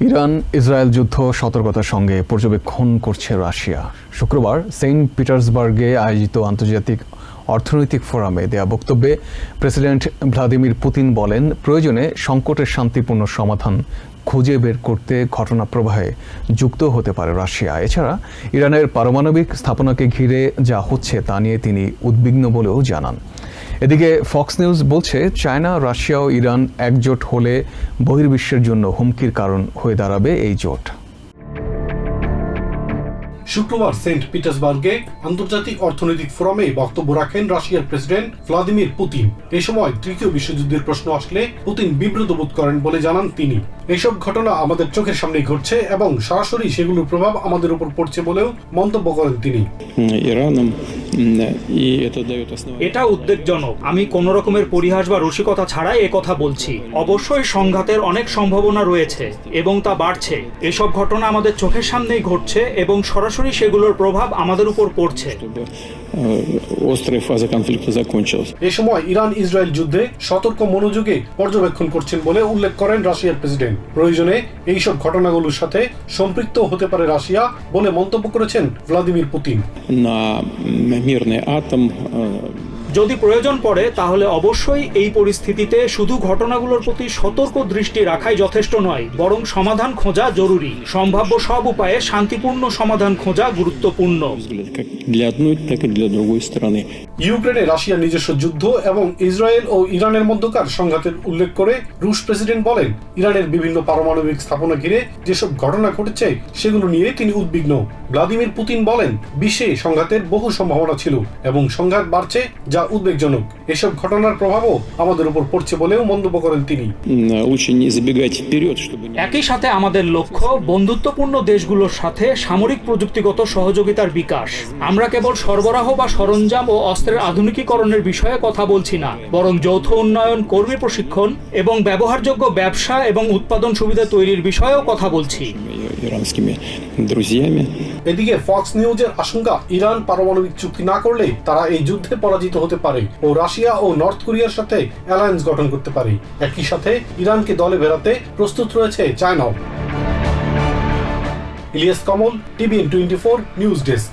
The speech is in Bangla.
ইরান, ইসরায়েল যুদ্ধ, সতর্কতার সঙ্গে পর্যবেক্ষণ করছে রাশিয়া। শুক্রবার সেন্ট পিটার্সবার্গে আয়োজিত আন্তর্জাতিক অর্থনৈতিক ফোরামে দেয়া বক্তব্যে প্রেসিডেন্ট ভ্লাদিমির পুতিন বলেন, প্রয়োজনে সংকটের শান্তিপূর্ণ সমাধান খুঁজে বের করতে ঘটনা প্রবাহে যুক্ত হতে পারে রাশিয়া। এছাড়া ইরানের পারমাণবিক স্থাপনাকে ঘিরে যা হচ্ছে তা নিয়ে তিনি উদ্বিগ্ন বলেও জানান। এদিকে ফক্স নিউজ বলছে, চায়না, রাশিয়া ও ইরান একজোট হলে বহির্বিশ্বের জন্য হুমকির কারণ হয়ে দাঁড়াবে এই জোট। শুক্রবার সেন্ট পিটার্সবার্গে আন্তর্জাতিক অর্থনৈতিক ফোরামে বক্তব্য রাখেন রাশিয়ার প্রেসিডেন্ট ভ্লাদিমির পুতিন। এ সময় তৃতীয় বিশ্বযুদ্ধের প্রশ্ন আসলে পুতিন বিব্রত বোধ করেন বলে জানান তিনি। এসব ঘটনা আমাদের চোখের সামনে ঘটছে এবং সরাসরি সেগুলোর প্রভাব আমাদের উপর পড়ছে বলেও মন্তব্য করেন তিনি। এটা উদ্বেগজনক। আমি কোন রকমের পরিহাস বা রসিকতা ছাড়াই কথা বলছি। অবশ্যই সংঘাতের অনেক সম্ভাবনা রয়েছে এবং তা বাড়ছে। এসব ঘটনা আমাদের চোখের সামনেই ঘটছে এবং সরাসরি সরাসরি সেগুলোর প্রভাব আমাদের উপর পড়ছে। এ সময় ইরান ইসরায়েল যুদ্ধে সতর্ক মনোযোগে পর্যবেক্ষণ করছেন বলে উল্লেখ করেন রাশিয়ার প্রেসিডেন্ট। প্রয়োজনে এইসব ঘটনাগুলোর সাথে সম্পৃক্ত হতে পারে রাশিয়া বলে মন্তব্য করেছেন ভ্লাদিমির পুতিন। না যদি প্রয়োজন পড়ে, তাহলে অবশ্যই এই পরিস্থিতিতে শুধু ঘটনাগুলোর প্রতি সতর্ক দৃষ্টি রাখাই যথেষ্ট নয়, বরং সমাধান খোঁজা জরুরি। সম্ভাব্য সব উপায়ে শান্তিপূর্ণ সমাধান খোঁজা গুরুত্বপূর্ণ। ইউক্রেনে রাশিয়ার নিজস্ব যুদ্ধ এবং ইসরায়েল ও ইরানের মধ্যকার সংঘাতের উল্লেখ করে রুশ প্রেসিডেন্ট বলেন ইরানের বিভিন্ন পারমাণবিক স্থাপনা ঘিরে যেসব ঘটনা ঘটেছে সেগুলো নিয়ে তিনি উদ্বিগ্ন। ভ্লাদিমির পুতিন বলেন বিশ্বে সংঘাতের বহু সম্ভাবনা ছিল এবং সংঘাত বাড়ছে যা উদ্বেগজনক। এসব ঘটনার প্রভাবও আমাদের উপর পড়ছে বলেও মন্তব্য করেন তিনি। একই সাথে আমাদের লক্ষ্য বন্ধুত্বপূর্ণ দেশগুলোর সাথে সামরিক প্রযুক্তিগত সহযোগিতার বিকাশ। আমরা কেবল সরবরাহ বা সরঞ্জাম ও অস্ত্র অস্ত্রের আধুনিকীকরণের বিষয়ে কথা বলছি না। বরং যৌথ উন্নয়ন, কর্মী প্রশিক্ষণ এবং ব্যবহারযোগ্য ব্যবসা এবং উৎপাদন সুবিধা তৈরির বিষয়েও কথা বলছি। এদিকে ফক্স নিউজের আশঙ্কা, ইরান পারমাণবিক চুক্তি না করলে তারা এই যুদ্ধে পরাজিত হতে পারে ও রাশিয়া ও নর্থ কোরিয়ার সাথে অ্যালায়েন্স গঠন করতে পারে। একই সাথে ইরানকে দলে বেড়াতে প্রস্তুত রয়েছে চায়নাও। Ilias Kamal, TVN twenty four, news desk.